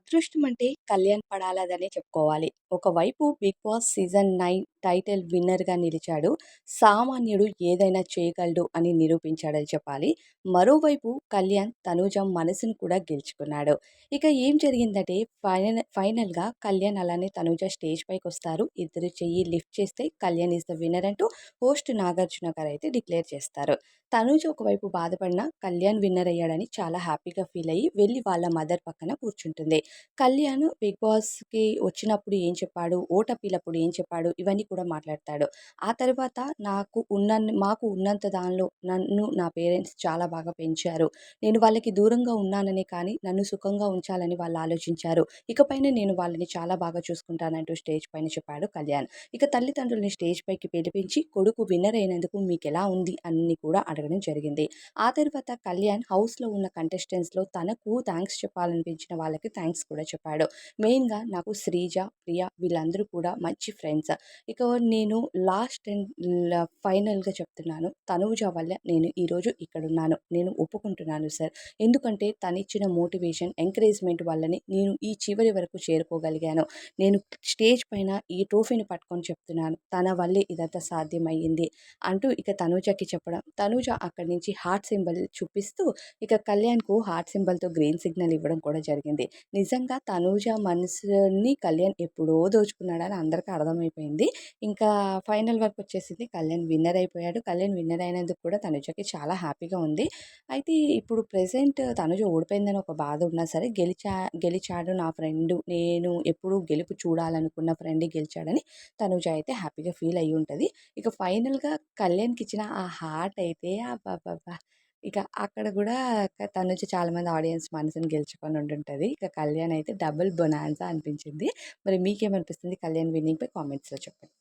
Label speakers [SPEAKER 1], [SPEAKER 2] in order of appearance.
[SPEAKER 1] అదృష్టం అంటే కళ్యాణ్ పడాలదనే చెప్పుకోవాలి. ఒకవైపు 'Bigg Boss' season nine title విన్నర్‌గా నిలిచాడు. సామాన్యుడు ఏదైనా చేయగలడు అని నిరూపించాడని చెప్పాలి. మరోవైపు కళ్యాణ్ తనూజ మనసును కూడా గెలుచుకున్నాడు. ఇక ఏం జరిగిందంటే ఫైనల్ ఫైనల్‌గా కళ్యాణ్ అలానే తనూజ స్టేజ్ పైకి వస్తారు ఇద్దరు చెయ్యి లిఫ్ట్ చేస్తే కళ్యాణ్ ఈస్ ద విన్నర్ అంటూ హోస్ట్ నాగార్జున గారు అయితే డిక్లేర్ చేస్తారు. తనూజ ఒకవైపు బాధపడిన కళ్యాణ్ విన్నర్ అయ్యాడని చాలా హ్యాపీగా ఫీల్ అయ్యి వెళ్ళి వాళ్ళ మదర్ పక్కన కూర్చుంటుంది. కళ్యాణ్ బిగ్ బాస్‌కి వచ్చినప్పుడు ఏం చెప్పాడు, ఓటమిలప్పుడు ఏం చెప్పాడు ఇవన్నీ కూడా మాట్లాడతాడు. ఆ తర్వాత నాకు ఉన్న మాకు ఉన్నంత దానిలో నన్ను నా పేరెంట్స్ చాలా బాగా పెంచారు. నేను వాళ్ళకి దూరంగా ఉన్నానని కానీ నన్ను సుఖంగా ఉంచాలని వాళ్ళు ఆలోచించారు. ఇకపైన నేను వాళ్ళని చాలా బాగా చూసుకుంటానంటూ స్టేజ్ పైన చెప్పాడు కళ్యాణ్. ఇక తల్లిదండ్రుల్ని స్టేజ్ పైకి పిలిపించి కొడుకు విన్నర్ అయినందుకు మీకు ఎలా ఉంది అని కూడా అడగడం జరిగింది. ఆ తర్వాత కళ్యాణ్ హౌస్‌లో ఉన్న కంటెస్టెంట్స్‌లో తనకు థ్యాంక్స్ చెప్పాలనిపించిన వాళ్ళకి థ్యాంక్స్ కూడా చెప్పాడు. మెయిన్‌గా నాకు శ్రీజ, ప్రియ వీళ్ళందరూ కూడా మంచి ఫ్రెండ్స్. ఇక నేను లాస్ట్ అండ్ ఫైనల్‌గా చెప్తున్నాను. తనుజ వల్ల నేను ఈరోజు ఇక్కడున్నాను. నేను ఒప్పుకుంటున్నాను సార్. ఎందుకంటే తనిచ్చిన మోటివేషన్, ఎంకరేజ్‌మెంట్ వల్లనే నేను ఈ చివరి వరకు చేరుకోగలిగాను. నేను స్టేజ్ పైన ఈ ట్రోఫీని పట్టుకొని చెప్తున్నాను. తన వల్లే ఇదంతా సాధ్యమయ్యింది అంటూ ఇక తనూజకి చెప్పడం. తనూజ అక్కడి నుంచి హార్ట్ సింబల్ చూపిస్తూ ఇక కళ్యాణ్‌కు హార్ట్ సింబల్‌తో గ్రీన్ సిగ్నల్ ఇవ్వడం కూడా జరిగింది. నిజంగా తనూజ మనసుని కళ్యాణ్ ఎప్పుడో దోచుకున్నాడని అందరికీ అర్థమైపోయింది. ఇంకా ఫైనల్ వరకు వచ్చేసింది. కళ్యాణ్ విన్నర్ అయిపోయాడు. కళ్యాణ్ విన్నర్ అయినందుకు కూడా తనుజకి చాలా హ్యాపీగా ఉంది. అయితే ఇప్పుడు ప్రెసెంట్ తనుజ ఓడిపోయిందని ఒక బాధ ఉన్నా సరే గెలిచా గెలిచాడు నా ఫ్రెండ్ నేను ఎప్పుడూ గెలుపు చూడాలనుకున్న ఫ్రెండే గెలిచాడని తనుజ అయితే హ్యాపీగా ఫీల్ అయ్యి ఉంటుంది ఇక ఫైనల్‌గా కళ్యాణ్‌కి ఇచ్చిన ఆ హార్ట్ అయితే అబ్బబ్బబ్బా! ఇక అక్కడ కూడా క చాలామంది ఆడియన్స్ మనసుని గెలుచుకొని ఉంటుంటుంది ఇక కళ్యాణ్ అయితే డబుల్ బొనాన్సా అనిపించింది. మరి మీకేమనిపిస్తుంది కళ్యాణ్ విన్నింగ్ పై కామెంట్స్‌లో చెప్పండి.